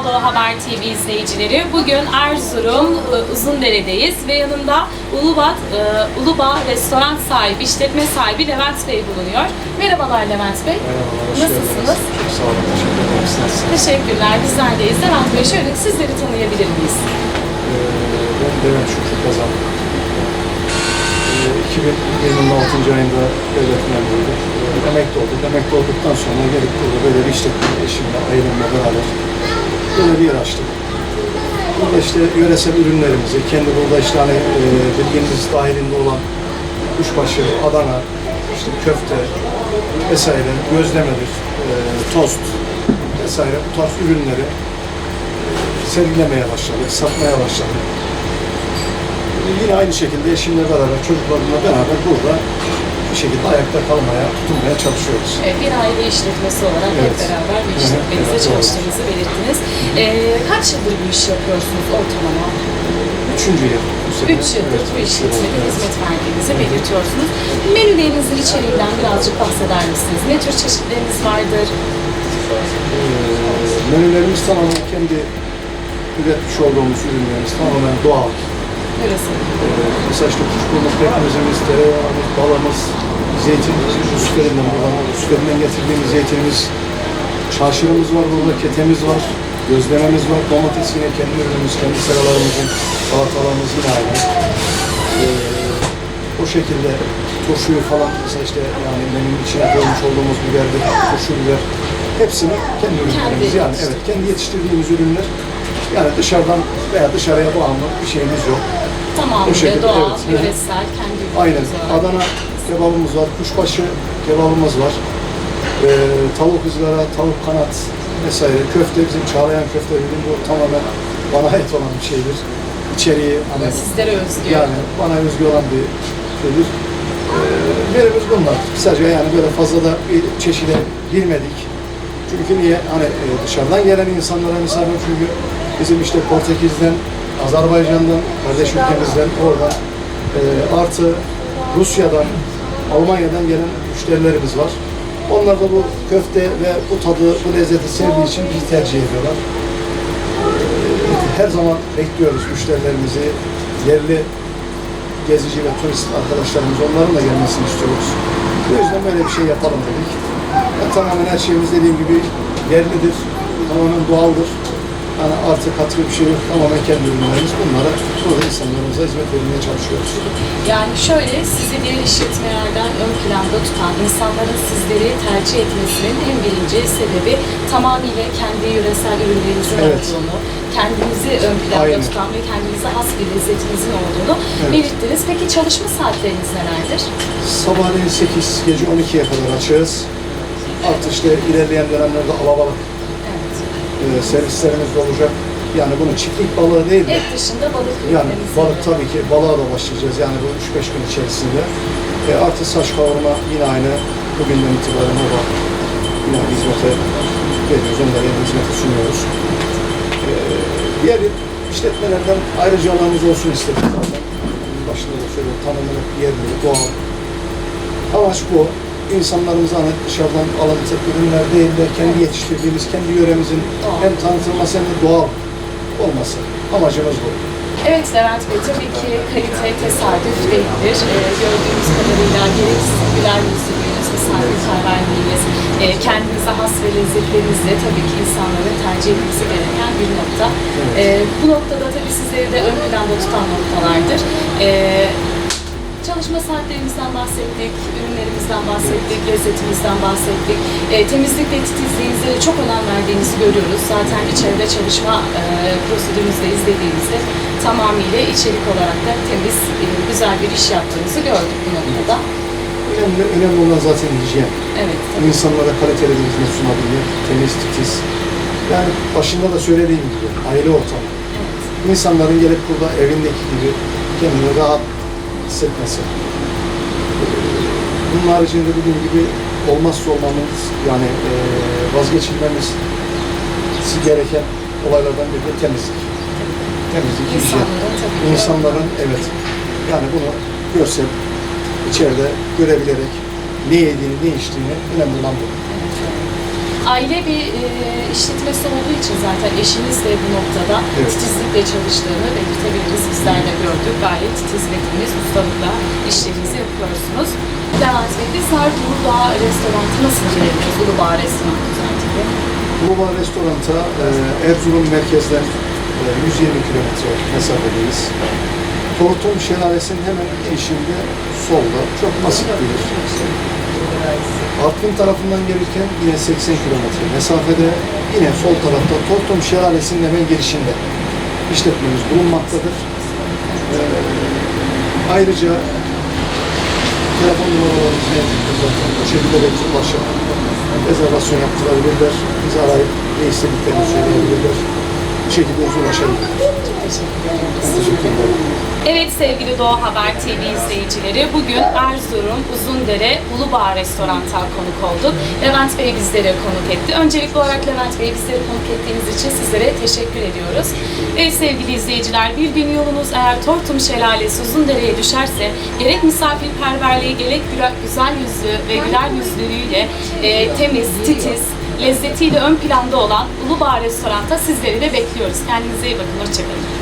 Merhaba Doğu Haber TV izleyicileri. Bugün Erzurum e, Uzundere'deyiz ve yanımda Ulubat, e, Ulubağ restoran sahibi, işletme sahibi Levent Bey bulunuyor. Merhabalar Levent Bey. Merhabalar, Nasılsınız? Çok sağ olun, teşekkür ederim. Siz? Teşekkürler, bizler deyiz. Levent Bey şöyle sizleri tanıyabilir miyiz? Ee, ben Levent Şükrü Kazan. Ee, 2000 yılının 6. ayında devlet memuruydu. Ee, emekli olduk. Emekli olduktan sonra gelip burada böyle bir işletme eşimle, ailemle beraber bir yer açtık. Burada işte yöresel ürünlerimizi, kendi burada işte hani e, bildiğimiz dahilinde olan kuşbaşı, Adana, işte köfte vesaire, gözlemedir, e, tost vesaire bu tarz ürünleri sergilemeye başladık, satmaya başladık. Yine aynı şekilde eşimle beraber, çocuklarımla beraber burada bir şekilde ayakta kalmaya, tutunmaya çalışıyoruz. E, Bir aile işletmesi olarak hep Evet. beraber bir işletmenizde evet, çalıştığınızı belirttiniz. E, kaç yıldır bu işi yapıyorsunuz ortalama? Üçüncü yıl. 3 yıldır bu üç işletmede evet. hizmet verdiğinizi belirtiyorsunuz. Menülerinizin içeriğinden birazcık bahseder misiniz? Ne tür çeşitleriniz vardır? Ee, menülerimiz tamamen kendi üretmiş olduğumuz ürünlerimiz tamamen doğal. Neresi? Ee, işte kuşburnu pekmezimiz, tereyağımız, balamız, zeytin, üstlerinden buradan, üstlerinden getirdiğimiz zeytinimiz, çarşırımız var burada, ketemiz var, gözlememiz var, domates yine kendi ürünümüz, kendi seralarımızın, salatalarımız yine aynı. Ee, o şekilde turşuyu falan mesela işte yani menünün içine koymuş olduğumuz biberdir, turşu biber, hepsini kendi ürünlerimiz yani evet kendi yetiştirdiğimiz ürünler yani dışarıdan veya dışarıya bağımlı bir şeyimiz yok. Tamamıyla şekilde, doğal, evet. yöresel, kendi Aynen. var. Adana kebabımız var, kuşbaşı kebabımız var. Ee, tavuk ızgara, tavuk kanat vesaire. Köfte bizim çağlayan köfte bizim bu tamamen bana ait olan bir şeydir. İçeriği hani Sizlere özgü. yani bana özgü olan bir şeydir. Ee, yerimiz bunlar. Kısaca yani böyle fazla da bir çeşide girmedik. Çünkü niye? Hani e, dışarıdan gelen insanlara misafir çünkü bizim işte Portekiz'den, Azerbaycan'dan, kardeş ülkemizden, oradan e, artı Rusya'dan, Almanya'dan gelen müşterilerimiz var. Onlar da bu köfte ve bu tadı, bu lezzeti sevdiği için bizi tercih ediyorlar. Her zaman bekliyoruz müşterilerimizi, yerli gezici ve turist arkadaşlarımız, onların da gelmesini istiyoruz. Bu yüzden böyle bir şey yapalım dedik. Ve tamamen her şeyimiz dediğim gibi yerlidir, tamamen doğaldır. Yani artık katkı bir şey yok, tamamen kendi ürünlerimiz. Bunlara burada insanlarımıza hizmet vermeye çalışıyoruz. Yani şöyle sizi bir işletmelerden ön planda tutan insanların sizleri tercih etmesinin en birinci sebebi tamamıyla kendi yöresel ürünlerinizin Evet. olduğunu, kendinizi ön planda Aynen. tutan ve kendinize has bir lezzetinizin olduğunu Evet. belirttiniz. Peki çalışma saatleriniz nelerdir? Sabahleyin 8, gece 12'ye kadar açığız. Artı işte ilerleyen dönemlerde alabalık. E, servislerimiz de olacak. Yani bunu çiftlik balığı değil de Et dışında balık Yani balık de- tabii ki balığa da başlayacağız yani bu 3-5 gün içerisinde. E, artı saç kavurma yine aynı bugünden itibaren o da yine hizmete veriyoruz, onlara yine hizmete sunuyoruz. E, diğer işletmelerden ayrıcalığımız olsun istedik zaten. Başında da söylüyorum tamamen yerli, doğal. Amaç bu. İnsanlarımıza hani dışarıdan alınacak ürünler değil de kendi yetiştirdiğimiz, kendi yöremizin hem tanıtılması hem de doğal olması. Amacımız bu. Evet Levent Bey tabii ki kalite tesadüf değildir. Ee, gördüğümüz kadarıyla gerek sizin güler yüzlülüğünüz, misafirperverliğiniz, e, kendinize has ve lezzetlerinizle tabii ki insanların tercih etmesi gereken bir nokta. Ee, bu noktada tabii sizleri de ön planda tutan noktalardır. Ee, Çalışma saatlerimizden bahsettik, ürünlerimizden bahsettik, lezzetimizden bahsettik. E, temizlik ve titizliğinize çok önem verdiğinizi görüyoruz. Zaten içeride çalışma e, prosedürünüzde izlediğimizde tamamıyla içerik olarak da temiz, e, güzel bir iş yaptığınızı gördük bu noktada. Önemli, önemli olan zaten hijyen. Evet, tabii. İnsanlara kaliteli bir hizmet sunabilmek, temiz, titiz. Yani başında da söylediğim gibi aile ortamı. evet. İnsanların gelip burada evindeki gibi kendini rahat hissetmesi. Bunun haricinde dediğim gibi olmazsa olmamız yani e, vazgeçilmemiz gereken olaylardan biri de temizlik. Temizlik, hijyen. İnsanların evet yani bunu görsel içeride görebilerek ne yediğini ne içtiğini önemli olan bu. Aile bir e, işletmesi olduğu için zaten eşiniz de bu noktada Evet. titizlikle çalıştığını belirtebiliriz. Bizler gördük. Gayet titiz ve temiz ustalıkla işlerinizi yapıyorsunuz. Levent Bey, bizler Uludağ Restoranı nasıl girebiliriz? Uludağ Restoranı özellikle. Bulvar Restorant'a e, Erzurum merkezden e, 120 kilometre mesafedeyiz. Tortum Şelalesi'nin hemen eşinde solda çok basit bir yer. Artvin tarafından gelirken yine 80 kilometre mesafede yine sol tarafta Tortum Şelalesi'nin hemen girişinde işletmemiz bulunmaktadır. Ayrıca telefon numaralarımız mevcuttur zaten. Bu şekilde de bize ulaşıp rezervasyon yaptırabilirler. Bizi arayıp ne istediklerini söyleyebilirler. Bu şekilde ederim. Evet sevgili Doğa Haber TV izleyicileri, bugün Erzurum Uzundere Ulubağ Restoran'ta konuk olduk. Levent Bey bizlere konuk etti. Öncelikli olarak Levent Bey bizleri konuk ettiğiniz için sizlere teşekkür ediyoruz. Evet sevgili izleyiciler, bir gün yolunuz eğer Tortum Şelalesi Uzundere'ye düşerse gerek misafirperverliği gerek güzel yüzlü ve güler yüzlülüğüyle e, temiz, titiz, lezzetiyle ön planda olan Ulubağ Restoran'ta sizleri de bekliyoruz. Kendinize iyi bakın, hoşçakalın.